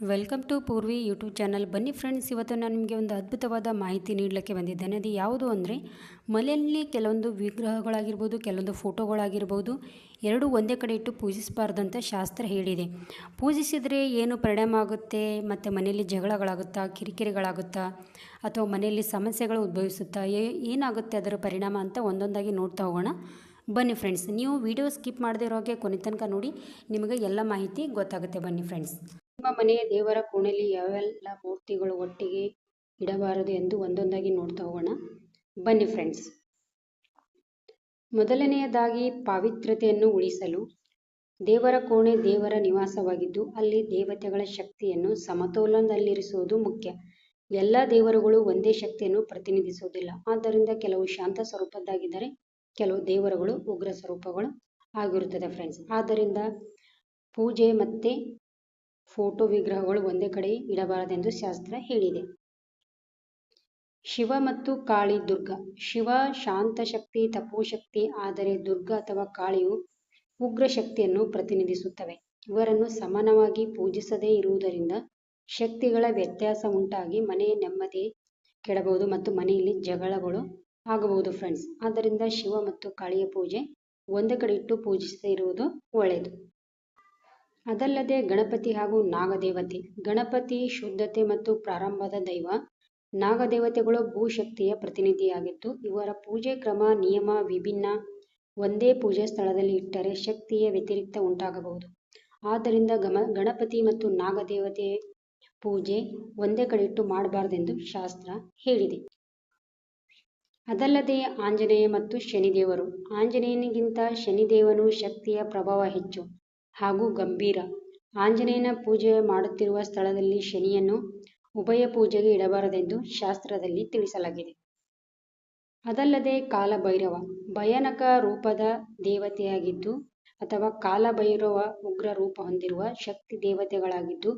Welcome to Purvi YouTube channel. ಬನ್ನಿ friends, ಇವತ್ತು ನಾನು ನಿಮಗೆ ಒಂದು ಅದ್ಭುತವಾದ ಮಾಹಿತಿ ನೀಡಲಿಕ್ಕೆ ಬಂದಿದ್ದೇನೆ. ಅದು ಯಾವುದು ಅಂದರೆ, ಮನೆಯಲ್ಲಿ ಕೆಲವೊಂದು ವಿಗ್ರಹಗಳಾಗಿರ್ಬೋದು, ಕೆಲವೊಂದು ಫೋಟೋಗಳಾಗಿರ್ಬೋದು, ಎರಡೂ ಒಂದೇ ಕಡೆ ಇಟ್ಟು ಪೂಜಿಸಬಾರ್ದಂತ ಶಾಸ್ತ್ರ ಹೇಳಿದೆ. ಪೂಜಿಸಿದರೆ ಏನು ಪರಿಣಾಮ ಆಗುತ್ತೆ? ಮತ್ತು ಮನೆಯಲ್ಲಿ ಜಗಳಗಳಾಗುತ್ತಾ, ಕಿರಿಕಿರಿಗಳಾಗುತ್ತಾ, ಅಥವಾ ಮನೆಯಲ್ಲಿ ಸಮಸ್ಯೆಗಳು ಉದ್ಭವಿಸುತ್ತಾ ಏನಾಗುತ್ತೆ ಅದರ ಪರಿಣಾಮ ಅಂತ ಒಂದೊಂದಾಗಿ ನೋಡ್ತಾ ಹೋಗೋಣ. ಬನ್ನಿ ಫ್ರೆಂಡ್ಸ್, ನೀವು ವಿಡಿಯೋ ಸ್ಕಿಪ್ ಮಾಡದೇ ಇರೋ ಹಾಗೆ ಕೊನೆ ತನಕ ನೋಡಿ, ನಿಮಗೆ ಎಲ್ಲ ಮಾಹಿತಿ ಗೊತ್ತಾಗುತ್ತೆ. ಬನ್ನಿ ಫ್ರೆಂಡ್ಸ್. ನಿಮ್ಮ ಮನೆಯ ದೇವರ ಕೋಣೆಯಲ್ಲಿ ಯಾವೆಲ್ಲ ಮೂರ್ತಿಗಳು ಒಟ್ಟಿಗೆ ಇಡಬಾರದು ಎಂದು ಒಂದೊಂದಾಗಿ ನೋಡ್ತಾ ಹೋಗೋಣ. ಬನ್ನಿ ಫ್ರೆಂಡ್ಸ್ ಮೊದಲನೆಯದಾಗಿ ಪಾವಿತ್ರ್ಯತೆಯನ್ನು ಉಳಿಸಲು ದೇವರ ಕೋಣೆ ದೇವರ ನಿವಾಸವಾಗಿದ್ದು, ಅಲ್ಲಿ ದೇವತೆಗಳ ಶಕ್ತಿಯನ್ನು ಸಮತೋಲನದಲ್ಲಿರಿಸುವುದು ಮುಖ್ಯ. ಎಲ್ಲ ದೇವರುಗಳು ಒಂದೇ ಶಕ್ತಿಯನ್ನು ಪ್ರತಿನಿಧಿಸುವುದಿಲ್ಲ. ಆದ್ದರಿಂದ ಕೆಲವು ಶಾಂತ ಸ್ವರೂಪದ್ದಾಗಿದ್ದರೆ ಕೆಲವು ದೇವರುಗಳು ಉಗ್ರ ಸ್ವರೂಪಗಳು ಆಗಿರುತ್ತದೆ ಫ್ರೆಂಡ್ಸ್ ಆದ್ದರಿಂದ ಪೂಜೆ ಮತ್ತು ಫೋಟೋ ವಿಗ್ರಹಗಳು ಒಂದೇ ಕಡೆ ಇಡಬಾರದೆಂದು ಶಾಸ್ತ್ರ ಹೇಳಿದೆ. ಶಿವ ಮತ್ತು ಕಾಳಿ ದುರ್ಗ. ಶಿವ ಶಾಂತ ಶಕ್ತಿ ತಪೋಶಕ್ತಿ ಆದರೆ ದುರ್ಗ ಅಥವಾ ಕಾಳಿಯು ಉಗ್ರ ಶಕ್ತಿಯನ್ನು ಪ್ರತಿನಿಧಿಸುತ್ತವೆ. ಇವರನ್ನು ಸಮಾನವಾಗಿ ಪೂಜಿಸದೇ ಇರುವುದರಿಂದ ಶಕ್ತಿಗಳ ವ್ಯತ್ಯಾಸ ಉಂಟಾಗಿ ಮನೆಯ ನೆಮ್ಮದಿ ಕೆಡಬಹುದು ಮತ್ತು ಮನೆಯಲ್ಲಿ ಜಗಳಗಳು ಆಗಬಹುದು ಫ್ರೆಂಡ್ಸ್ ಆದ್ದರಿಂದ ಶಿವ ಮತ್ತು ಕಾಳಿಯ ಪೂಜೆ ಒಂದೇ ಕಡೆ ಇಟ್ಟು ಪೂಜಿಸದೇ ಇರುವುದು ಒಳ್ಳೆಯದು. ಅದಲ್ಲದೆ ಗಣಪತಿ ಹಾಗೂ ನಾಗದೇವತೆ. ಗಣಪತಿ ಶುದ್ಧತೆ ಮತ್ತು ಪ್ರಾರಂಭದ ದೈವ. ನಾಗದೇವತೆಗಳು ಭೂಶಕ್ತಿಯ ಪ್ರತಿನಿಧಿಯಾಗಿದ್ದು, ಇವರ ಪೂಜೆ ಕ್ರಮ, ನಿಯಮ, ವಿಭಿನ್ನ ಒಂದೇ ಪೂಜಾ ಸ್ಥಳದಲ್ಲಿ ಇಟ್ಟರೆ ಶಕ್ತಿಯ ವ್ಯತಿರಿಕ್ತ ಉಂಟಾಗಬಹುದು. ಆದ್ದರಿಂದ ಗಮ, ಗಣಪತಿ ಮತ್ತು ನಾಗದೇವತೆ ಪೂಜೆ ಒಂದೇ ಕಡೆ ಇಟ್ಟು ಮಾಡಬಾರದೆಂದು ಶಾಸ್ತ್ರ ಹೇಳಿದೆ. ಅದಲ್ಲದೆ ಆಂಜನೇಯ ಮತ್ತು ಶನಿದೇವರು. ಆಂಜನೇಯನಿಗಿಂತ ಶನಿದೇವನು ಶಕ್ತಿಯ ಪ್ರಭಾವ ಹೆಚ್ಚು. ಹಾಗೂ ಗಂಭೀರ. ಆಂಜನೇಯನ ಪೂಜೆ ಮಾಡುತ್ತಿರುವ ಸ್ಥಳದಲ್ಲಿ ಶನಿಯನ್ನು ಉಭಯ ಪೂಜೆಗೆ ಇಡಬಾರದೆಂದು ಶಾಸ್ತ್ರದಲ್ಲಿ ತಿಳಿಸಲಾಗಿದೆ. ಅದಲ್ಲದೆ ಕಾಲಭೈರವ, ಭಯಾನಕ ರೂಪದ ದೇವತೆಯಾಗಿದ್ದು ಅಥವಾ ಕಾಲಭೈರವ ಉಗ್ರ ರೂಪ ಹೊಂದಿರುವ ಶಕ್ತಿ ದೇವತೆಗಳಾಗಿದ್ದು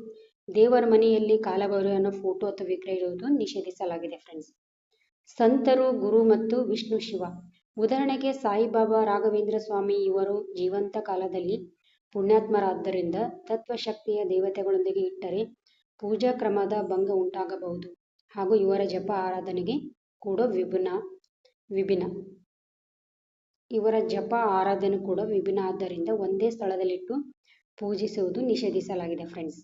ದೇವರ ಮನೆಯಲ್ಲಿ ಕಾಲಭೈರವನ ಫೋಟೋ ಅಥವಾ ವಿಗ್ರಹ ಇಡುವುದು ನಿಷೇಧಿಸಲಾಗಿದೆ ಫ್ರೆಂಡ್ಸ್ ಸಂತರು, ಗುರು ಮತ್ತು ವಿಷ್ಣು ಶಿವ. ಉದಾಹರಣೆಗೆ ಸಾಯಿಬಾಬಾ ರಾಘವೇಂದ್ರ ಸ್ವಾಮಿ ಇವರು ಜೀವಂತ ಕಾಲದಲ್ಲಿ ಪುಣ್ಯಾತ್ಮರಾದ್ದರಿಂದ ತತ್ವಶಕ್ತಿಯ ದೇವತೆಗಳೊಂದಿಗೆ ಇಟ್ಟರೆ ಪೂಜಾ ಕ್ರಮದ ಭಂಗ ಉಂಟಾಗಬಹುದು. ಹಾಗೂ ಇವರ ಜಪ ಆರಾಧನೆಗೆ ಕೂಡ ವಿಭಿನ್ನ ವಿಭಿನ್ನ. ಇವರ ಜಪ ಆರಾಧನೆ ಕೂಡ ವಿಭಿನ್ನ ಆದ್ದರಿಂದ ಒಂದೇ ಸ್ಥಳದಲ್ಲಿಟ್ಟು ಪೂಜಿಸುವುದು ನಿಷೇಧಿಸಲಾಗಿದೆ ಫ್ರೆಂಡ್ಸ್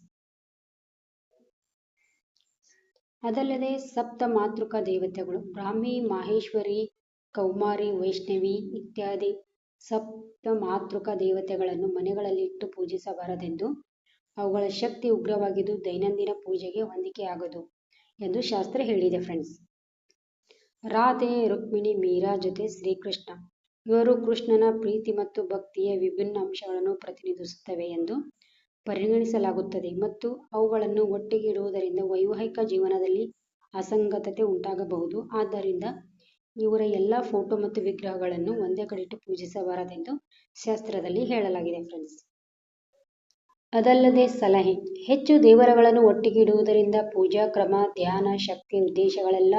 ಅದಲ್ಲದೆ ಸಪ್ತ ಮಾತೃಕ ದೇವತೆಗಳು ಬ್ರಾಹ್ಮಿ, ಮಾಹೇಶ್ವರಿ, ಕೌಮಾರಿ, ವೈಷ್ಣವಿ ಇತ್ಯಾದಿ ಸಪ್ತ ಮಾತೃಕ ದೇವತೆಗಳನ್ನು ಮನೆಗಳಲ್ಲಿ ಇಟ್ಟು ಪೂಜಿಸಬಾರದೆಂದು ಅವುಗಳ ಶಕ್ತಿ ಉಗ್ರವಾಗಿದ್ದು ದೈನಂದಿನ ಪೂಜೆಗೆ ಹೊಂದಿಕೆಯಾಗದು ಎಂದು ಶಾಸ್ತ್ರ ಹೇಳಿದೆ ಫ್ರೆಂಡ್ಸ್ ರಾಧೆ, ರುಕ್ಮಿಣಿ, ಮೀರಾ ಜೊತೆ ಶ್ರೀಕೃಷ್ಣ. ಇವರು ಕೃಷ್ಣನ ಪ್ರೀತಿ ಮತ್ತು ಭಕ್ತಿಯ ವಿಭಿನ್ನ ಅಂಶಗಳನ್ನು ಪ್ರತಿನಿಧಿಸುತ್ತವೆ ಎಂದು ಪರಿಗಣಿಸಲಾಗುತ್ತದೆ ಮತ್ತು ಅವುಗಳನ್ನು ಒಟ್ಟಿಗೆ ಇಡುವುದರಿಂದ ವೈವಾಹಿಕ ಜೀವನದಲ್ಲಿ ಅಸಂಗತತೆ ಉಂಟಾಗಬಹುದು. ಆದ್ದರಿಂದ ಇವರ ಎಲ್ಲ ಫೋಟೋ ಮತ್ತು ವಿಗ್ರಹಗಳನ್ನು ಒಂದೇ ಕಡೆ ಇಟ್ಟು ಪೂಜಿಸಬಾರದೆಂದು ಶಾಸ್ತ್ರದಲ್ಲಿ ಹೇಳಲಾಗಿದೆ ಫ್ರೆಂಡ್ಸ್ ಅದಲ್ಲದೆ ಸಲಹೆ, ಹೆಚ್ಚು ದೇವರಗಳನ್ನು ಒಟ್ಟಿಗೆ ಇಡುವುದರಿಂದ ಪೂಜಾ, ಕ್ರಮ, ಧ್ಯಾನ, ಶಕ್ತಿ, ಉದ್ದೇಶಗಳೆಲ್ಲ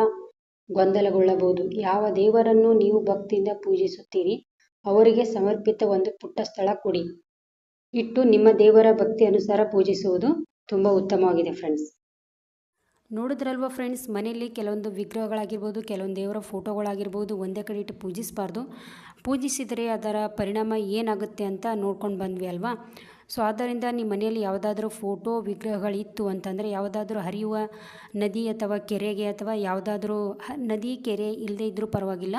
ಗೊಂದಲಗೊಳ್ಳಬಹುದು. ಯಾವ ದೇವರನ್ನು ನೀವು ಭಕ್ತಿಯಿಂದ ಪೂಜಿಸುತ್ತೀರಿ, ಅವರಿಗೆ ಸಮರ್ಪಿತ ಒಂದು ಪುಟ್ಟ ಸ್ಥಳ ಕೊಡಿ. ಇಟ್ಟು ನಿಮ್ಮ ದೇವರ ಭಕ್ತಿ ಅನುಸಾರ ಪೂಜಿಸುವುದು ತುಂಬ ಉತ್ತಮವಾಗಿದೆ ಫ್ರೆಂಡ್ಸ್ ನೋಡಿದ್ರಲ್ವ ಫ್ರೆಂಡ್ಸ್ ಮನೆಯಲ್ಲಿ ಕೆಲವೊಂದು ವಿಗ್ರಹಗಳಾಗಿರ್ಬೋದು, ಕೆಲವೊಂದು ದೇವರ ಫೋಟೋಗಳಾಗಿರ್ಬೋದು ಒಂದೇ ಕಡೆ ಇಟ್ಟು ಪೂಜಿಸಬಾರ್ದು. ಪೂಜಿಸಿದರೆ ಅದರ ಪರಿಣಾಮ ಏನಾಗುತ್ತೆ ಅಂತ ನೋಡ್ಕೊಂಡು ಬಂದ್ವಿ ಅಲ್ವಾ? ಸೊ ಆದ್ದರಿಂದ ನಿಮ್ಮ ಮನೆಯಲ್ಲಿ ಯಾವುದಾದ್ರೂ ಫೋಟೋ ವಿಗ್ರಹಗಳಿತ್ತು ಅಂತಂದರೆ ಯಾವುದಾದ್ರೂ ಹರಿಯುವ ನದಿ ಅಥವಾ ಕೆರೆಗೆ ಅಥವಾ ಯಾವುದಾದ್ರೂ ನದಿ, ಕೆರೆ ಇಲ್ಲದೇ ಇದ್ದರೂ ಪರವಾಗಿಲ್ಲ.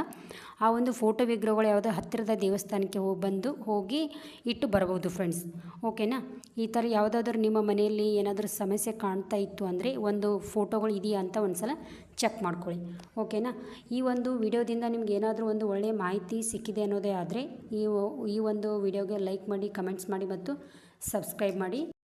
ಆ ಒಂದು ಫೋಟೋ ವಿಗ್ರಹಗಳು ಯಾವುದೋ ಹತ್ತಿರದ ದೇವಸ್ಥಾನಕ್ಕೆ ಹೋಗಿ ಬಂದು ಹೋಗಿ ಇಟ್ಟು ಬರ್ಬೋದು ಫ್ರೆಂಡ್ಸ್ ಓಕೆನಾ ಈ ಥರ ಯಾವುದಾದ್ರೂ ನಿಮ್ಮ ಮನೆಯಲ್ಲಿ ಏನಾದರೂ ಸಮಸ್ಯೆ ಕಾಣ್ತಾ ಇತ್ತು ಅಂದರೆ ಒಂದು ಫೋಟೋಗಳು ಇದೆಯಾ ಅಂತ ಒಂದು ಸಲ ಚೆಕ್ ಮಾಡ್ಕೊಳ್ಳಿ. ಓಕೆನಾ? ಈ ಒಂದು ವಿಡಿಯೋದಿಂದ ನಿಮ್ಗೆ ಏನಾದರೂ ಒಂದು ಒಳ್ಳೆಯ ಮಾಹಿತಿ ಸಿಕ್ಕಿದೆ ಅನ್ನೋದೇ ಆದರೆ ಈ ಈ ಒಂದು ವಿಡಿಯೋಗೆ ಲೈಕ್ ಮಾಡಿ, ಕಮೆಂಟ್ಸ್ ಮಾಡಿ ಮತ್ತು ಸಬ್ಸ್ಕ್ರೈಬ್ ಮಾಡಿ.